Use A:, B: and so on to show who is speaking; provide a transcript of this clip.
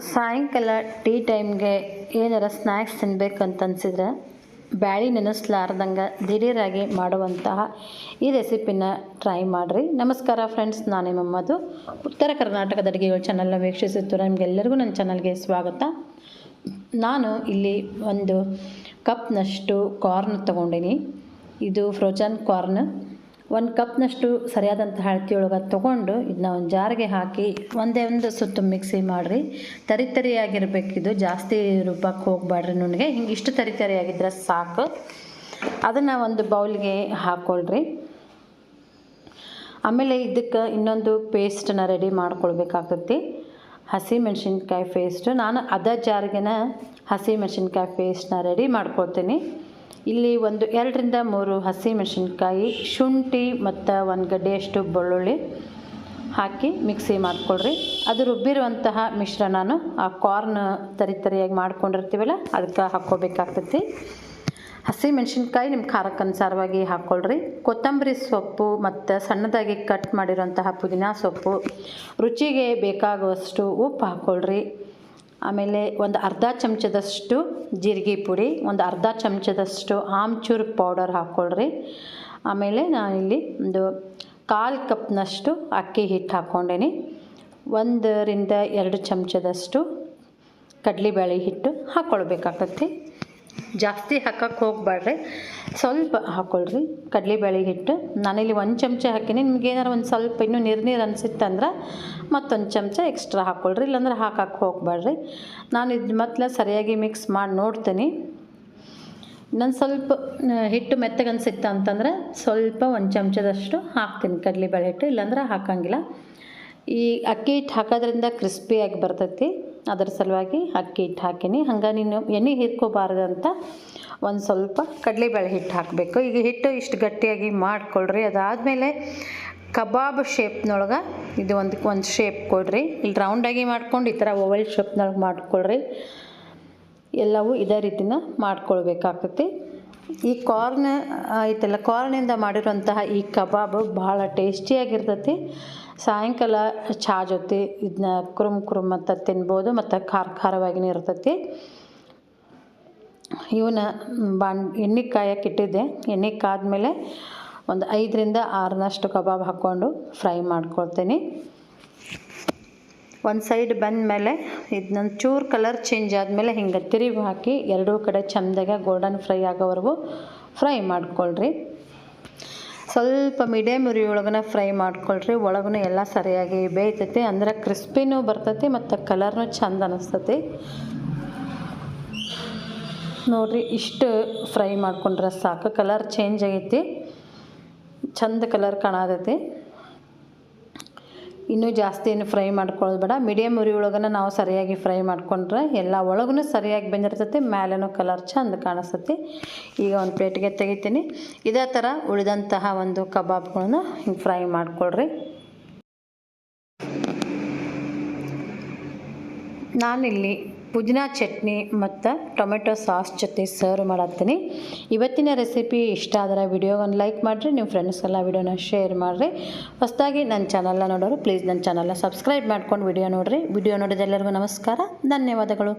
A: ಸಾಯಂಕಾಲ ಟೀ ಟೈಮ್ಗೆ ಏನಾರ ಸ್ನ್ಯಾಕ್ಸ್ ಅಂತ ಅನ್ಸಿದ್ರೆ ಬ್ಯಾಳಿ ನೆನೆಸ್ಲಾರ್ದಂಗೆ ದಿಢೀರಾಗಿ ಮಾಡುವಂತಹ ಈ ರೆಸಿಪಿನ ಟ್ರೈ ಮಾಡಿರಿ. ನಮಸ್ಕಾರ ಫ್ರೆಂಡ್ಸ್, ನಾನು ನಿಮ್ಮದು ಉತ್ತರ ಕರ್ನಾಟಕದ ಅಡುಗೆಗಳು ಚಾನಲ್ನ ವೀಕ್ಷಿಸುತ್ತಿರೋ ನಿಮಗೆಲ್ಲರಿಗೂ ನನ್ನ ಚಾನಲ್ಗೆ ಸ್ವಾಗತ. ನಾನು ಇಲ್ಲಿ ಒಂದು ಕಪ್ನಷ್ಟು ಕಾರ್ನ್ ತೊಗೊಂಡಿನಿ. ಇದು ಫ್ರೋಜನ್ ಕಾರ್ನ್. ಒಂದು ಕಪ್ನಷ್ಟು ಸರಿಯಾದಂಥ ಅಳತೆ ಒಳಗೆ ತೊಗೊಂಡು ಇದನ್ನ ಒಂದು ಜಾರಿಗೆ ಹಾಕಿ ಒಂದೇ ಒಂದು ಸುತ್ತು ಮಿಕ್ಸಿ ಮಾಡಿರಿ. ತರಿ ತರಿಯಾಗಿರ್ಬೇಕಿದು ಜಾಸ್ತಿ ರುಬ್ಬಕ್ಕೆ ಹೋಗಬಾಡ್ರಿ ನನಗೆ ಹಿಂಗೆ ಇಷ್ಟು ತರಿ ತರಿಯಾಗಿದ್ದರೆ ಸಾಕು. ಅದನ್ನು ಒಂದು ಬೌಲ್ಗೆ ಹಾಕ್ಕೊಳ್ರಿ ಆಮೇಲೆ ಇದಕ್ಕೆ ಇನ್ನೊಂದು ಪೇಸ್ಟನ್ನ ರೆಡಿ ಮಾಡ್ಕೊಳ್ಬೇಕಾಗ್ತೈತಿ. ಹಸಿ ಮೆಣಸಿನ್ಕಾಯಿ ಪೇಸ್ಟ್. ನಾನು ಅದ ಜಾರಿಗೆನ ಹಸಿ ಮೆಣಸಿನ್ಕಾಯಿ ಪೇಸ್ಟ್ನ ರೆಡಿ ಮಾಡ್ಕೊಳ್ತೀನಿ. ಇಲ್ಲಿ ಒಂದು ಎರಡರಿಂದ ಮೂರು ಹಸಿ ಮೆಣಸಿನ್ಕಾಯಿ, ಶುಂಠಿ ಮತ್ತು ಒಂದು ಗಡ್ಡೆಯಷ್ಟು ಬೆಳ್ಳುಳ್ಳಿ ಹಾಕಿ ಮಿಕ್ಸಿ ಮಾಡ್ಕೊಳ್ರಿ. ಅದು ರುಬ್ಬಿರುವಂತಹ ಮಿಶ್ರಣನು ಆ ಕಾರ್ನ್ ತರಿ ತರಿಯಾಗಿ ಮಾಡ್ಕೊಂಡಿರ್ತೀವಲ್ಲ ಅದಕ್ಕೆ ಹಾಕ್ಕೋಬೇಕಾಗ್ತೈತಿ. ಹಸಿ ಮೆಣಸಿನ್ಕಾಯಿ ನಿಮ್ಮ ಖಾರಕ್ಕೆ ಅನುಸಾರವಾಗಿ ಹಾಕ್ಕೊಳ್ರಿ ಕೊತ್ತಂಬರಿ ಸೊಪ್ಪು ಮತ್ತು ಸಣ್ಣದಾಗಿ ಕಟ್ ಮಾಡಿರೋಂತಹ ಪುದೀನ ಸೊಪ್ಪು, ರುಚಿಗೆ ಬೇಕಾಗುವಷ್ಟು ಉಪ್ಪು ಹಾಕ್ಕೊಳ್ರಿ ಆಮೇಲೆ ಒಂದು ಅರ್ಧ ಚಮಚದಷ್ಟು ಜೀರಿಗೆ ಪುಡಿ, ಒಂದು ಅರ್ಧ ಚಮಚದಷ್ಟು ಆಮ್ಚೂರ್ ಪೌಡರ್ ಹಾಕ್ಕೊಳ್ರಿ. ಆಮೇಲೆ ನಾನಿಲ್ಲಿ ಒಂದು ಕಾಲು ಕಪ್ನಷ್ಟು ಅಕ್ಕಿ ಹಿಟ್ಟು ಹಾಕ್ಕೊಂಡೇನಿ. ಒಂದರಿಂದ ಎರಡು ಚಮಚದಷ್ಟು ಕಡಲೆಬೇಳೆ ಹಿಟ್ಟು ಹಾಕ್ಕೊಳ್ಬೇಕಾಗತ್ತೆ. ಜಾಸ್ತಿ ಹಾಕಕ್ಕೆ ಹೋಗಬೇಡ್ರಿ ಸ್ವಲ್ಪ ಹಾಕ್ಕೊಳ್ರಿ ಕಡಲೆಬೇಳೆ ಹಿಟ್ಟು. ನಾನಿಲ್ಲಿ ಒಂದು ಚಮಚ ಹಾಕಿನಿ. ನಿಮ್ಗೆ ಏನಾರು ಒಂದು ಸ್ವಲ್ಪ ಇನ್ನೂ ನೀರು ನೀರು ಅನಿಸಿತ್ತಂದ್ರೆ ಮತ್ತೊಂದು ಚಮಚ ಎಕ್ಸ್ಟ್ರಾ ಹಾಕ್ಕೊಳ್ರಿ ಇಲ್ಲಾಂದ್ರೆ ಹಾಕಕ್ಕೆ ಹೋಗಬೇಡ್ರಿ ನಾನು ಇದು ಮತ್ತೆ ಸರಿಯಾಗಿ ಮಿಕ್ಸ್ ಮಾಡಿ ನೋಡ್ತೀನಿ. ನಾನು ಸ್ವಲ್ಪ ಹಿಟ್ಟು ಮೆತ್ತಗೆ ಅನಿಸಿತ್ತು ಅಂತಂದ್ರೆ ಸ್ವಲ್ಪ ಒಂದು ಚಮಚದಷ್ಟು ಹಾಕ್ತೀನಿ ಕಡಲೆಬೇಳೆ ಹಿಟ್ಟು. ಇಲ್ಲಾಂದ್ರೆ ಹಾಕಂಗಿಲ್ಲ. ಈ ಅಕ್ಕಿ ಹಿಟ್ಟು ಹಾಕೋದ್ರಿಂದ ಕ್ರಿಸ್ಪಿಯಾಗಿ ಬರ್ತೈತಿ. ಅದರ ಸಲುವಾಗಿ ಅಕ್ಕಿ ಹಿಟ್ಟು ಹಾಕೀನಿ. ಹಂಗೆ ನೀನು ಎಣ್ಣೆ ಹಿರ್ಕೋಬಾರ್ದು ಅಂತ ಒಂದು ಸ್ವಲ್ಪ ಕಡಲೆಬೇಳೆ ಹಿಟ್ಟು ಹಾಕಬೇಕು. ಈಗ ಹಿಟ್ಟು ಇಷ್ಟು ಗಟ್ಟಿಯಾಗಿ ಮಾಡಿಕೊಳ್ರಿ. ಅದಾದಮೇಲೆ ಕಬಾಬ್ ಶೇಪ್ನೊಳಗೆ ಇದು ಒಂದು ಒಂದು ಶೇಪ್ ಕೊಡ್ರಿ. ಇಲ್ಲಿ ರೌಂಡಾಗಿ ಮಾಡ್ಕೊಂಡು ಈ ಥರ ಓವಲ್ ಶೇಪ್ನೊಳಗೆ ಮಾಡ್ಕೊಳ್ರಿ. ಎಲ್ಲವೂ ಇದೇ ರೀತಿನ ಮಾಡ್ಕೊಳ್ಬೇಕಾಗ್ತೈತಿ ಈ ಕಾರ್ನ್ ಐತಲ್ಲ, ಕಾರ್ನಿಂದ ಮಾಡಿರುವಂತಹ ಈ ಕಬಾಬ್ ಭಾಳ ಟೇಸ್ಟಿಯಾಗಿರ್ತೈತಿ. ಸಾಯಂಕಾಲ ಚಹಾ ಜೊತೆ ಇದನ್ನ ಕುರುಮ್ ಕುರುಮ್ ಅಂತ ತಿನ್ಬೋದು, ಮತ್ತು ಖಾರ ಖಾರವಾಗಿನೇ ಇರ್ತೈತಿ. ಇವನ್ನ ಬಾಣ್, ಎಣ್ಣೆ ಕಾಯಕ್ಕೆ ಇಟ್ಟಿದ್ದೆ. ಎಣ್ಣೆ ಕಾದ್ಮೇಲೆ ಒಂದು ಐದರಿಂದ ಆರನಷ್ಟು ಕಬಾಬ್ ಹಾಕ್ಕೊಂಡು ಫ್ರೈ ಮಾಡ್ಕೊಳ್ತೀನಿ. ಒಂದು ಸೈಡ್ ಬಂದಮೇಲೆ ಇದನ್ನ ಚೂರು ಕಲರ್ ಚೇಂಜ್ ಆದಮೇಲೆ ಹಿಂಗೆ ತಿರುಗಿ ಹಾಕಿ ಎರಡೂ ಕಡೆ ಚಂದಾಗ ಗೋಲ್ಡನ್ ಫ್ರೈ ಆಗೋವರೆಗೂ ಫ್ರೈ ಮಾಡ್ಕೊಳ್ರಿ. ಸ್ವಲ್ಪ ಮೀಡಿಯಮ್ ಉರಿ ಒಳಗನ ಫ್ರೈ ಮಾಡ್ಕೊಳ್ರಿ. ಒಳಗೂ ಎಲ್ಲ ಸರಿಯಾಗಿ ಬೇಯ್ತೈತಿ. ಅಂದ್ರೆ ಕ್ರಿಸ್ಪಿನೂ ಬರ್ತೈತಿ ಮತ್ತು ಕಲರ್ನೂ ಚಂದ ಅನಿಸ್ತೈತಿ. ನೋಡ್ರಿ, ಇಷ್ಟು ಫ್ರೈ ಮಾಡ್ಕೊಂಡ್ರೆ ಸಾಕು. ಕಲರ್ ಚೇಂಜ್ ಆಗೈತಿ. ಚಂದ ಕಲರ್ ಕಾಣತೈತಿ. ಇನ್ನೂ ಜಾಸ್ತಿ ಏನು ಫ್ರೈ ಮಾಡ್ಕೊಳ್ಳೋದು ಬೇಡ. ಮೀಡಿಯಮ್ ಉರಿ ಒಳಗನ ನಾವು ಸರಿಯಾಗಿ ಫ್ರೈ ಮಾಡ್ಕೊಂಡ್ರೆ ಎಲ್ಲ ಒಳಗೂ ಸರಿಯಾಗಿ ಬೆಂದಿರ್ತೈತಿ ಮೇಲೆನೂ ಕಲರ್ ಚೆಂದ ಕಾಣಿಸ್ತೈತಿ. ಈಗ ಒಂದು ಪ್ಲೇಟ್ಗೆ ತೆಗಿತೀನಿ. ಇದೇ ಥರ ಉಳಿದಂತಹ ಒಂದು ಕಬಾಬ್ಗಳನ್ನ ಹಿಂಗೆ ಫ್ರೈ ಮಾಡಿಕೊಳ್ರಿ. ನಾನಿಲ್ಲಿ ಪುದೀನಾ ಚಟ್ನಿ ಮತ್ತು ಟೊಮೆಟೊ ಸಾಸ್ ಜೊತೆ ಸರ್ವ್ ಮಾಡತ್ತೀನಿ. ಇವತ್ತಿನ ರೆಸಿಪಿ ಇಷ್ಟ ಆದರೆ ವಿಡಿಯೋಗೊಂದು ಲೈಕ್ ಮಾಡಿರಿ, ನಿಮ್ಮ ಫ್ರೆಂಡ್ಸ್ಗೆಲ್ಲ ವಿಡಿಯೋನ ಶೇರ್ ಮಾಡಿರಿ. ಹೊಸದಾಗಿ ನನ್ನ ಚಾನಲ್ನ ನೋಡೋರು ಪ್ಲೀಸ್ ನನ್ನ ಚಾನಲ್ನ ಸಬ್ಸ್ಕ್ರೈಬ್ ಮಾಡ್ಕೊಂಡು ವಿಡಿಯೋ ನೋಡಿರಿ. ವಿಡಿಯೋ ನೋಡಿದ ಎಲ್ಲರಿಗೂ ನಮಸ್ಕಾರ, ಧನ್ಯವಾದಗಳು.